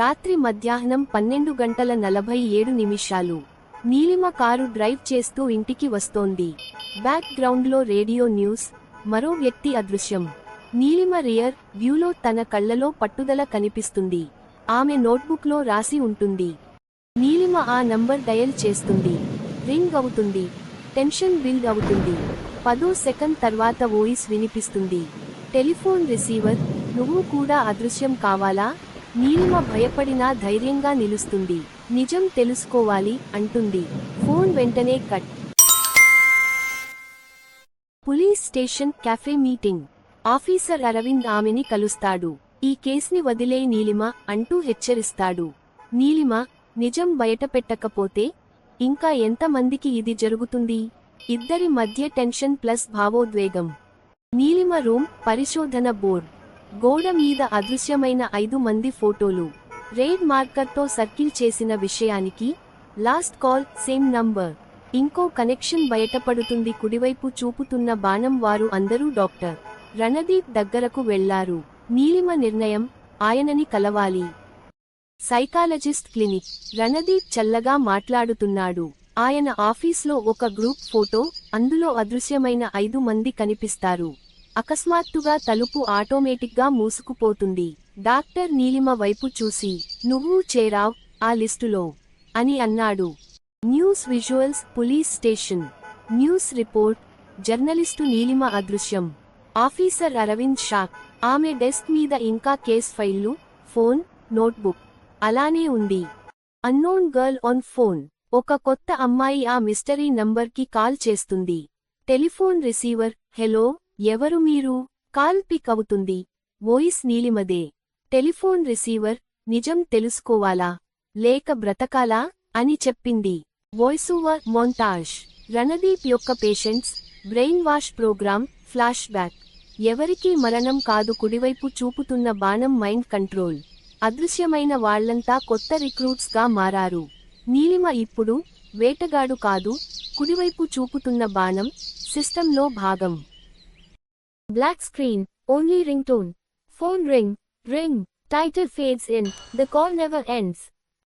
రాత్రి మధ్యాహ్నం పన్నెండు గంటల నలభై ఏడు నిమిషాలు. నీలిమ కారు డ్రైవ్ చేస్తూ ఇంటికి వస్తోంది. బ్యాక్ గ్రౌండ్లో రేడియో న్యూస్ మరో వ్యక్తి అదృశ్యం. నీలిమ రియర్ వ్యూలో తన కళ్ళలో పట్టుదల కనిపిస్తుంది. ఆమె నోట్బుక్లో రాసి ఉంటుంది. నీలిమ ఆ నంబర్ డయల్ చేస్తుంది. రింగ్ అవుతుంది. టెన్షన్ బిల్డ్ అవుతుంది. పదో సెకండ్ తర్వాత వాయిస్ వినిపిస్తుంది. టెలిఫోన్ రిసీవర్ నువ్వు కూడా అదృశ్యం కావాలా? నీలిమ భయపడినా ధైర్యంగా నిలుస్తుంది. నిజం తెలుసుకోవాలి అంటుంది. ఫోన్ వెంటనే cut. Police station cafe meeting. Officer Arvind ఆమెని కలుస్తాడు. ఈ కేసుని వదిలే నీలిమ అంటూ హెచ్చరిస్తాడు. నీలిమ నిజం బయటపెట్టకపోతే ఇంకా ఎంతమందికి ఇది జరుగుతుంది? ఇద్దరి మధ్య టెన్షన్ ప్లస్ భావోద్వేగం. నీలిమ రూమ్ పరిశోధన బోర్డ్. గోడ మీద అదృశ్యమైన ఐదు మంది ఫోటోలు. రెయిడ్ మార్కర్తో సర్కిల్ చేసిన విషయానికి లాస్ట్ కాల్ సేమ్ నంబర్. ఇంకో కనెక్షన్ బయటపడుతుంది కుడివైపు చూపుతున్న బాణం వారు అందరూ డాక్టర్. రణదీప్ దగ్గరకు వెళ్ళారు. నీలిమ నిర్ణయం ఆయనని కలవాలి. Psychologist clinic. రణదీప్ చల్లగా మాట్లాడుతున్నాడు. ఆయన ఆఫీస్లో ఒక గ్రూప్ ఫోటో అందులో అదృశ్యమైన ఐదు మంది కనిపిస్తారు. అకస్మాత్తుగా తలుపు ఆటోమేటిక్గా మూసుకుపోతుంది. డాక్టర్ నీలిమ వైపు చూసి నువ్వు చేరావ్ ఆ లిస్టులో అని అన్నాడు. News visuals police station. News report journalist Nilima అదృశ్యం. Officer Arvind shock. ఆమె డెస్క్ మీద ఇంకా కేస్ ఫైళ్ళు ఫోన్ నోట్బుక్. అలానే ఉంది. Unknown girl on phone. ఒక కొత్త అమ్మాయి ఆ మిస్టరీ నంబర్కి కాల్ చేస్తుంది. టెలిఫోన్ రిసీవర్ హెలో ఎవరు మీరు? కాల్ పిక్ అవుతుంది. వోయిస్ నీలిమదే. టెలిఫోన్ రిసీవర్ నిజం తెలుసుకోవాలా? లేక బ్రతకాలా? అని చెప్పింది. Voiceover montage. రణదీప్ యొక్క patients brainwash programme flashback. ఎవరికీ మరణం కాదు కుడివైపు చూపుతున్న బాణం మైండ్ కంట్రోల్. అదృశ్యమైన వాళ్ళంతా కొత్త రిక్రూట్స్గా మారారు. నీలిమ ఇప్పుడు వేటగాడు కాదు కుడివైపు చూపుతున్న బాణం సిస్టంలో భాగం. Black screen, only ringtone. Phone ring, ring, title fades in, the call never ends.